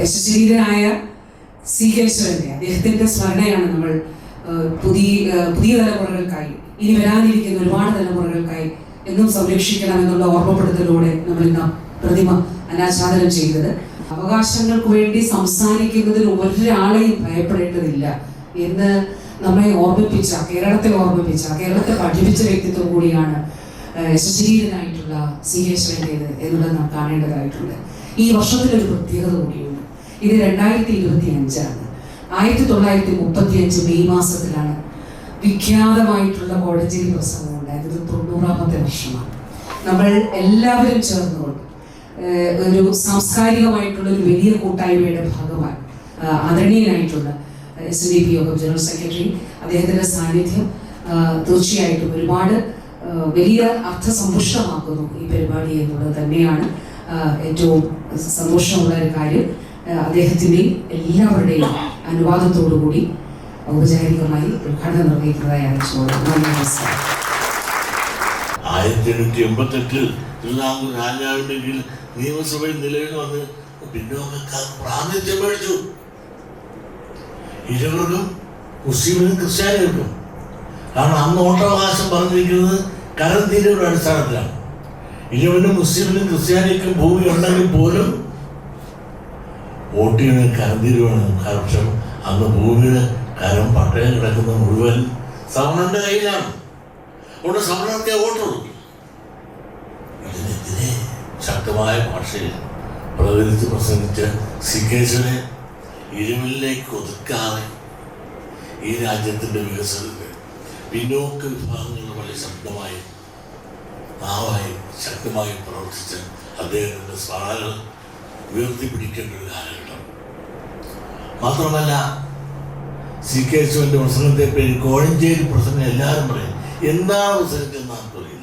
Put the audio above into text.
യശശരീരനായ C കേശവന്റെ അദ്ദേഹത്തിന്റെ സ്മരണയാണ് നമ്മൾ പുതിയ പുതിയ തലമുറകൾക്കായി ഇനി വരാനിരിക്കുന്ന ഒരുപാട് തലമുറകൾക്കായി എന്നും സംരക്ഷിക്കണം എന്നുള്ള ഓർമ്മപ്പെടുത്തലൂടെ നമ്മൾ ഇന്ന് പ്രതിമ അനാച്ഛാദനം ചെയ്തത്. അവകാശങ്ങൾക്ക് വേണ്ടി സംസാരിക്കുന്നതിൽ ഒരാളെയും ഭയപ്പെടേണ്ടതില്ല എന്ന് നമ്മെ ഓർമ്മിപ്പിച്ച കേരളത്തെ ഓർമ്മിപ്പിച്ച കേരളത്തെ പഠിപ്പിച്ച വ്യക്തിത്വം കൂടിയാണ് യശശരീരനായിട്ടുള്ള സി കേശവന്റേത് എന്നുള്ളത് നാം കാണേണ്ടതായിട്ടുണ്ട്. ഈ വർഷത്തിലൊരു പ്രത്യേകത കൂടിയുണ്ട്. ഇത് രണ്ടായിരത്തി ഇരുപത്തി അഞ്ചാണ് ആയിരത്തി തൊള്ളായിരത്തി മുപ്പത്തി അഞ്ച് മെയ് മാസത്തിലാണ് വിഖ്യാതമായിട്ടുള്ള കോടഞ്ചേരി പ്രസംഗം ഉണ്ടായത്. തൊണ്ണൂറാമത്തെ വർഷമാണ്. നമ്മൾ എല്ലാവരും ചേർന്നുകൊണ്ട് ഒരു സാംസ്കാരികമായിട്ടുള്ള ഒരു വലിയ കൂട്ടായ്മയുടെ ഭാഗമായി ആദരണീയനായിട്ടുള്ള S D P Yogam general secretary അദ്ദേഹത്തിന്റെ സാന്നിധ്യം തീർച്ചയായിട്ടും ഒരുപാട് വലിയ അർത്ഥസമ്പുഷ്ടമാക്കുന്നു ഈ പരിപാടി എന്നുള്ളത് തന്നെയാണ്. ഏറ്റവും സന്തോഷമുള്ള ഒരു കാര്യം അദ്ദേഹത്തിന്റെയും എല്ലാവരുടെയും അനുവാദത്തോടു കൂടി ഔപചാരികമായി ഉദ്ഘാടനം നിർവഹിക്കുന്നതായി അറിയിച്ചുകൊള്ളാം നന്ദി നമസ്കാരം. ആയിരത്തി എണ്ണൂറ്റി എൺപത്തെട്ടിൽ തിരുവിതാംകൂർ രാജാവിന്റെ കീഴിൽ നിയമസഭയിൽ നിലവിൽ വന്ന് പിന്നോക്കക്കാർ പ്രാതിനിധ്യം മേടിച്ചു. ഇരുവർക്കും മുസ്ലിമിനും ക്രിസ്ത്യാനികൾക്കും. കാരണം അന്ന് ഓട്ടവകാശം പറഞ്ഞിരിക്കുന്നത് കരം കരന്തീരയുടെ അടിസ്ഥാനത്തിലാണ്. ഇരുവനും മുസ്ലിമിനും ക്രിസ്ത്യാനിക്കും ഭൂമി ഉണ്ടെങ്കിൽ പോലും വോട്ട് ചെയ്യണ കരന്തിരുവാണ് കാരണം അന്ന് ഭൂമിയുടെ കരം പട്ടയം കിടക്കുന്ന മുഴുവൻ സവർണന്റെ കയ്യിലാണ്. അവിടെ സവർണർക്കേ വോട്ടുള്ളൂ ഇതിനെതിരെ ശക്തമായ ഭാഷയിൽ പ്രകടിച്ച് പ്രസംഗിച്ച സിക്കേശ്വരെ ഇരുമിലേക്ക് ഒതുക്കാതെ ഈ രാജ്യത്തിന്റെ വികസനത്തിൽ പിന്നോക്ക വിഭാഗങ്ങളുടെ വളരെ ശക്തമായി നാവായി ശക്തമായി പ്രവർത്തിച്ച് അദ്ദേഹത്തിന്റെ സ്മരണകൾ ഉയർത്തിപ്പിടിക്കേണ്ട ഒരു കാലഘട്ടം. മാത്രമല്ല സി കെ ശിവന്റെ പ്രസംഗത്തെ പേര് കോഴഞ്ചേരി പ്രസംഗം എല്ലാവരും പറയും. എന്താണ് പ്രസംഗിച്ചെന്ന് ആർക്കറിയില്ല